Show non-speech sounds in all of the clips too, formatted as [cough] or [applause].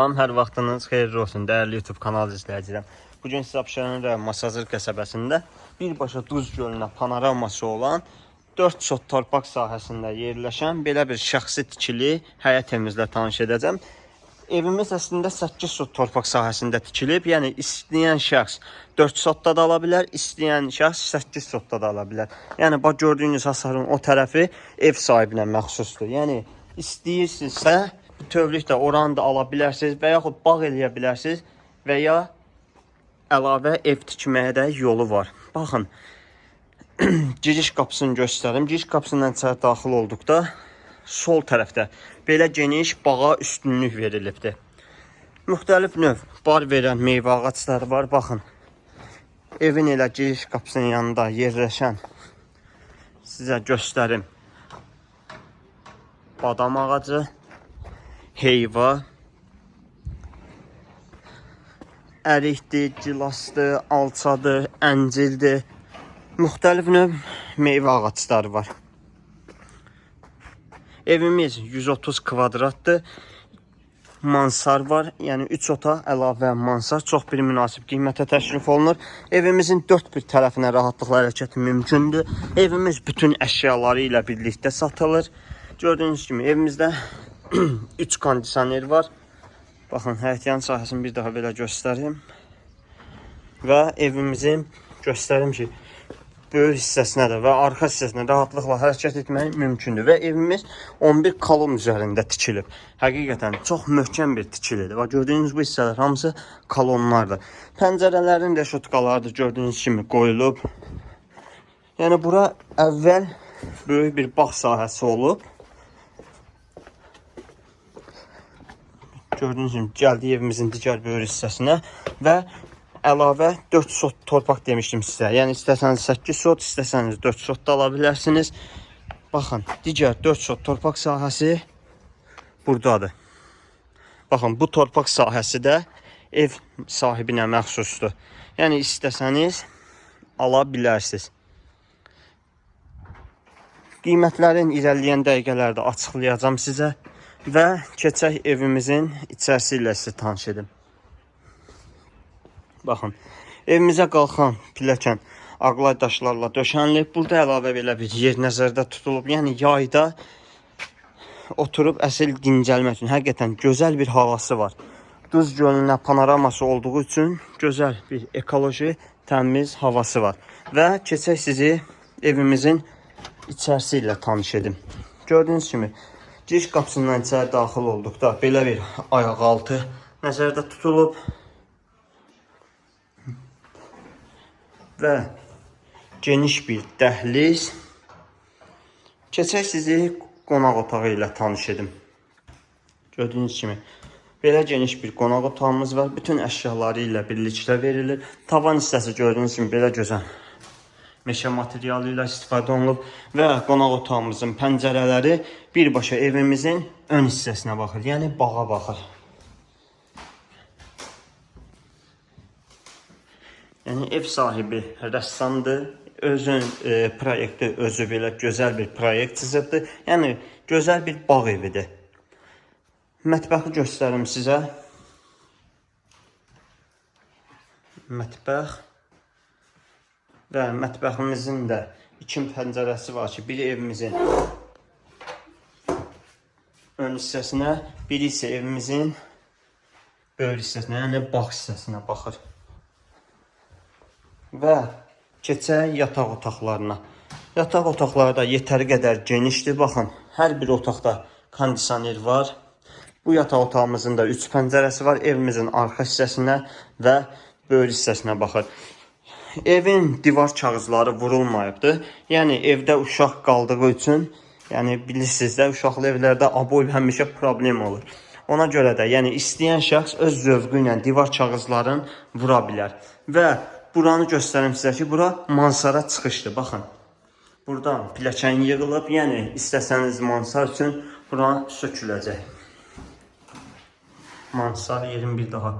Salam, hər vaxtınız xeyirli olsun, dəyərli YouTube kanalı izləyicilər. Bu gün sizə Abşeron və Masazır qəsəbəsində birbaşa Duz gölünə panoraması olan 4 sot torpaq sahəsində yerləşən belə bir şəxsi tikili həyət evimizlə tanış edəcəm. Evimiz əslində 8 sot torpaq sahəsində tikilib. Yəni istəyən şəxs 4 sotda da ala bilər, istəyən şəxs 8 sotda da ala bilər. Yəni bax gördüyünüz hasarın o tərəfi ev sahibinə məxsusdur. Yəni istəyirsinizsə bütövlükdə oranı da ala bilərsiniz və yaxud bağ eləyə bilərsiniz və ya əlavə ev tikməyə də yolu var. Baxın, [clears throat] giriş qapısını göstərim. Giriş qapısından içəri daxil olduqda sol tərəfdə belə geniş bağa üstünlük verilibdir. Müxtəlif növ bar verən meyvə ağacları var. Baxın. Evin elə giriş qapısının yanında yerləşən sizə göstərim. Badam ağacı, heyva, ərikdir, gilasdır, alçadır, əncildir. Müxtəlif növ meyvə ağacları var. Evimiz 130 kvadratdır. Mansar var. Yəni 3 otaq əlavə mansar çox bir münasib qiymətə təklif olunur. Evimizin dörd bir tərəfinə rahatlıqla hərəkət mümkündür. Evimiz bütün əşyaları ilə birlikdə satılır. Gördüyünüz kimi evimizdə [clears throat] 3 kondisioner var. Baxın, həyətyan sahəsini bir daha belə göstərim. Və evimizin göstərim ki, böyük hissəsinə də və arxa hissəsinə rahatlıqla hərəkət etmək mümkündür və evimiz 11 kolon üzərində tikilib. Həqiqətən çox möhkəm bir tikilidir. Və gördüyünüz bu hissələr hamısı kolonlardır. Pəncərələrin reşotkaları da gördüyünüz kimi qoyulub. Yəni bura əvvəl böyük bir bağ sahəsi olub. Gördüyünüz kimi gəldik evimizin digər böyük hissəsinə və əlavə 4 sot torpaq demişdim sizə. Yəni istəsəniz 8 sot, istəsəniz 4 sot da ala bilərsiniz. Baxın, digər 4 sot torpaq sahəsi burdadır. Baxın, bu torpaq sahəsi də ev sahibinə məxsusdur. Yəni istəsəniz ala bilərsiniz. Qiymətlərin irəliləyən dəqiqələrdə açıqlayacağam sizə və keçək evimizin içərisi ilə sizə tanış edim. Baxın, evimizə qalxan pilləkən ağlay daşlarla döşənilib. Burada əlavə belə bir yer nəzərdə tutulub. Yəni yayda oturub əsl dincəlmək üçün həqiqətən gözəl bir havası var. Duz gölünə panoraması olduğu üçün gözəl bir ekoloji, təmiz havası var. Və keçək sizi evimizin içərisi ilə tanış edim. Gördüyünüz kimi giriş qapısından içəri daxil olduqda belə bir ayaq altı nəzərdə tutulub. və geniş bir dəhliz. Keçək sizi qonaq otağı ilə tanış edim. Gördüyünüz kimi belə geniş bir qonaq otağımız var. Bütün əşyaları ilə birlikdə verilir. Tavan hissəsi gördüyünüz kimi belə gözəl meşə materialı ilə istifadə olunub və qonaq otağımızın pəncərələri birbaşa evimizin ön hissəsinə baxır, yəni bağa baxır. Yəni ev sahibi rəssamdır. Özün e, proyekti özü belə gözəl bir proyekt çizibdir. Yəni gözəl bir bağ evidir. Mətbəxi göstərim sizə. Mətbəx və mətbəximizin də iki pəncərəsi var ki, biri evimizin ön hissəsinə, biri isə evimizin böyük hissəsinə, yəni bağ hissəsinə baxır. Və keçək yataq otaqlarına. Yataq otaqları da yetəri qədər genişdir. Baxın, hər bir otaqda kondisioner var. Bu yataq otağımızın da 3 pəncərəsi var. Evimizin arxa hissəsinə və böyük hissəsinə baxır. Evin divar kağızları vurulmayıbdır. Yəni evdə uşaq qaldığı üçün, yəni bilirsiniz də uşaqlı evlərdə aboy həmişə problem olur. Ona görə də, yəni istəyən şəxs öz zövqü ilə divar kağızlarını vura bilər. Və buranı göstərim sizə ki, bura mansara çıxışdır. Baxın. Buradan pilləkən yığılıb, yəni istəsəniz mansar üçün bura söküləcək. Mansar yerin bir daha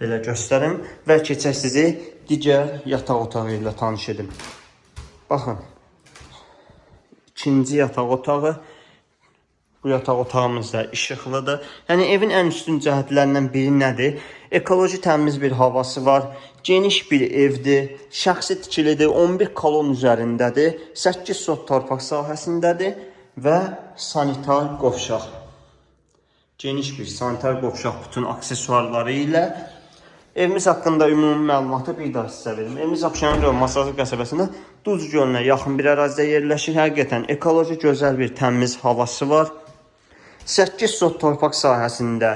belə göstərim və keçək sizi digər yataq otağı ilə tanış edim. Baxın. İkinci yataq otağı Bu yataq otağımız da işıqlıdır. Yəni evin ən üstün cəhətlərindən biri nədir? Ekoloji təmiz bir havası var. Geniş bir evdir. Şəxsi tikilidir. 11 kolon üzərindədir. 8 sot torpaq sahəsindədir və sanitar qovşaq. Geniş bir sanitar qovşaq bütün aksesuarları ilə Evimiz haqqında ümumi məlumatı bir daha sizə verim. Evimiz Abşeron rayon Masazır qəsəbəsində Duz gölünə yaxın bir ərazidə yerləşir. Həqiqətən ekoloji gözəl bir təmiz havası var. 8 sot torpaq sahəsində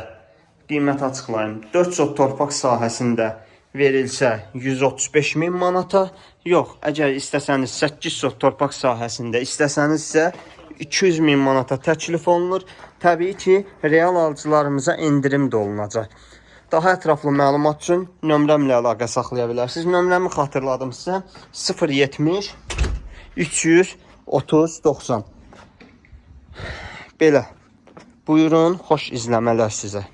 qiymət açıqlayım. 4 sot torpaq sahəsində verilsə 135 min manata, yox, əgər istəsəniz 8 sot torpaq sahəsində istəsənizsə 200 min manata təklif olunur. Təbii ki, real alıcılarımıza endirim də olunacaq. Daha ətraflı məlumat üçün nömrəmlə əlaqə saxlaya bilərsiniz. Nömrəmi xatırladım sizə. 070 300 30 90. Belə. Buyurun, xoş izləmələr sizə.